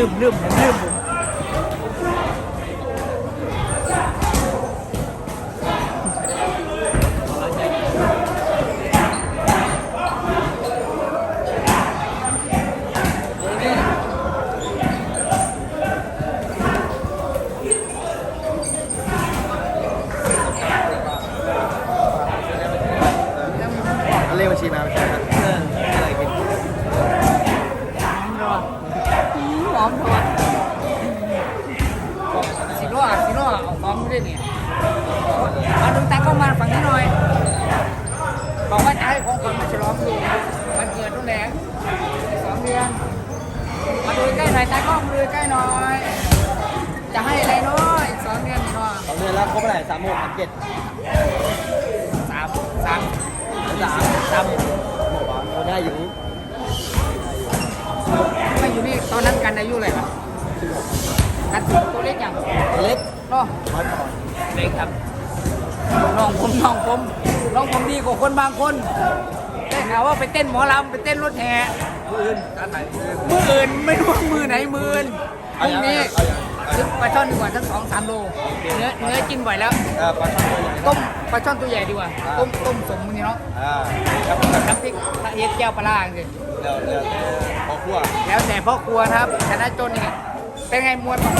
ลืมลืมผมลืมผมเลขบัญชีมาไม่ใช่ น่อยตากล้องมาดูใกล้หน่อย จะให้อะไรเนาะอีกสองเดือนเนาะสองเดือนแล้วครบเท่าไหร่สามหกสามเจ็ดสามสามสามสามบอกว่าเราได้อยู่ไม่อยู่นี่ตอนนั้นกันอายุอะไรครับกันตัวเล็กอย่างเล็กเนาะน้อยก่อนเล็กครับน้องผมน้องผมน้องผมดีกว่าคนบางคนได้ข่าวว่าไปเต้นหมอลำไปเต้นรถแห่ อื่นการไหนมืออื่นไม่รู้ว่ามือไหนมืออื่นพรุ่งนี้ซื้อปลาช่อนดีกว่าทั้งสองสามโลเนื้อเนื้อกินบ่อยแล้วอ่าปลาช่อนตัวใหญ่ต้มปลาช่อนตัวใหญ่ดีกว่าต้มต้มสมมือนี้เนาะอ่าครับน้ำพริกพระเฮ็ดแก้วปลาล่าจริงเดี๋ยวเดี๋ยวแต่พอคั่วแล้วแต่พ่อครัวนะครับชนะจนนี่เป็นไงมวลบ้าง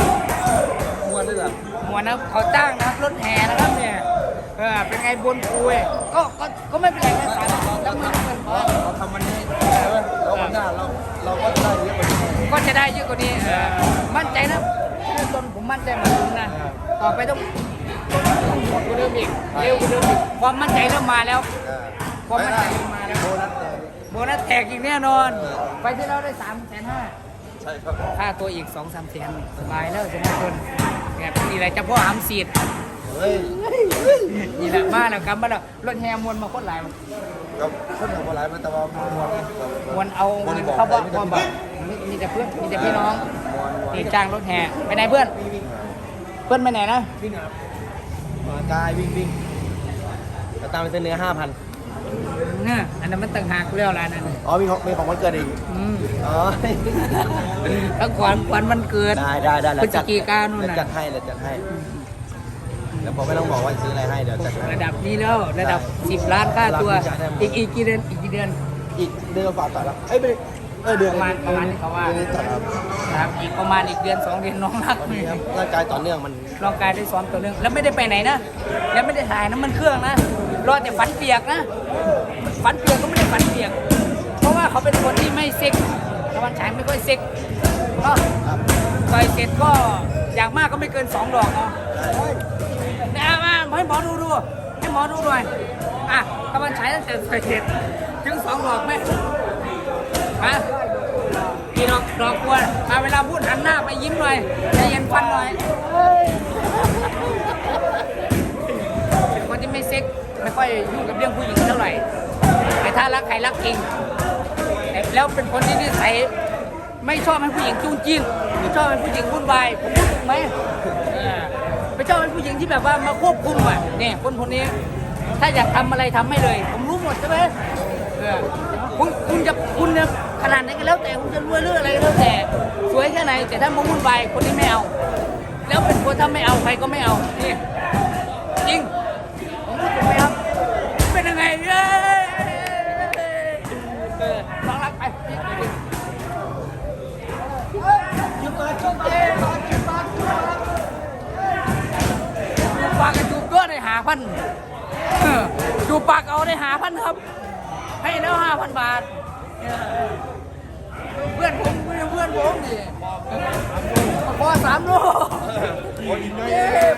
คั่วด้วยเหรอมวลนะเขาจ้างนะครับรถแห่นะครับเนี่ยเออเป็นไงบนคุยก็ก็ก็ไม่เป็น เยอะกว่านี้เออมั่นใจนะจนผมมั่นใจเหมือนคุณนะต่อไปต้องต้องหมดกว่าเดิมอีกเร็วกว่าเดิมอีกความมั่นใจเริ่มมาแล้วอ่าความมั่นใจเริ่มมาแล้วโบนัสแดงโบนัสแตกอีกแน่นอน ไปที่เราได้สามแสนห้าใช่ครับค่าตัวอีกสองสามแสนสบายแล้วชนะจนแบบนี่แหละเฉพาะหามสีดเฮ้ยนี่แหละมาแล้วครับมาแล้วรถแฮมวนมาโคตรหลายมันก็คนของคนร้ายมันแต่ว่ามวนไงมวนเอาเงินเข้าบ้านความแบบมีมี แต่เพื่อนมีแต่พี่น้องมวนมวนที่จ้างรถแห่ไปไหนเพื่อนเพื่อนไปไหนนะวิ่งครับมากายวิ่งวิ่งแต่ตามไปเส้นเนื้อห้าพันเนี่ยอันนั้นมันต่างหากเรื่องอะไรนั่นน่ะอ๋อมีของมีของวันเกิดอีกอืมอ๋อแล้วขวัญขวัญมันเกิดได้ได้ได้พฤศจิกายนนู่นเดี๋ยวน่ะ จัดให้เดี๋ยวจัดให้ แล้วผมไม่ต้องบอกว่าซื้ออะไรให้เดี๋ยวจัดให้ ระดับนี้แล้วระดับ 10 ล้านค่าตัวรับวิชาได้หมด อีกอีกกี่เดือนอีกกี่เดือน อีกเดือนกว่าต่อแล้วเอ้ยไม่ได้ เออเดือนประมาณประมาณที่เขาว่าเดือนนี้ต่อครับนะครับอีกประมาณอีกเดือนสองเดือนน้องรักวันเลนี้ยครับร่างกายต่อเนื่องมันร่างกายได้ซ้อมตัวเรื่องแล้วไม่ได้ไปไหนนะ แล้วไม่ได้ถ่ายน้ำมันเครื่องนะรอแต่ฝันเปียกนะฝันเปียกก็ไม่ได้ฝันเปียก เพราะว่าเขาเป็นคนที่ไม่เซ็กตะวันฉายไม่ค่อยเซ็กเนาะครับต่อยเสร็จก็อย่างมากก็ไม่เกินสองดอกเนาะแต่เอามาให้หมอดูดูให้หมอดูหน่อยอะตะวันฉายตั้งแต่ต่อยเสร็จถึงสองดอกไหม มากี่ดอกดอกกวนมาเวลาพูดหันหน้าไปยิ้มหน่อยใจเย็นฟันหน่อยเป็นคนที่ไม่เซ็กไม่ค่อยยุ่งกับเรื่องผู้หญิงเท่าไหร่ แต่ถ้ารักใครรักจริงแต่แล้วเป็นคนที่นิสัยไม่ชอบให้ผู้หญิงจู้จี้นไม่ชอบให้ผู้หญิงวุ่นวายผมพูดถูกไหมไม่ชอบให้ผู้หญิงที่แบบว่ามาควบคุมอะเนี่ยคนคนนี้ ถ้าอยากทำอะไรทำให้เลย ผมรู้หมดใช่ไหมคุณคุณจะคุณจะ ขนาดไหนก็แล้วแต่คุณจะรวยเรื่องอะไรก็แล้วแต่ สวยแค่ไหน แต่ถ้ามาวุ่นวายคนนี้ไม่เอา แล้วเป็นคนถ้าไม่เอาใครก็ไม่เอานี่จริงผมพูดถูกไหมครับเป็นยังไงเอ้เออลองรักไปนี่ไปดิจุดปิดจุดปิดจุดปิดจุดปิดจูบปากกับจูบก็ได้หาพันจูปากเอาได้หาพันครับ ให้แล้วห้าพันบาท เออเพื่อนผมเพื่อนผมดิพอสามโลโอ้ยน้อยเย้พอนี่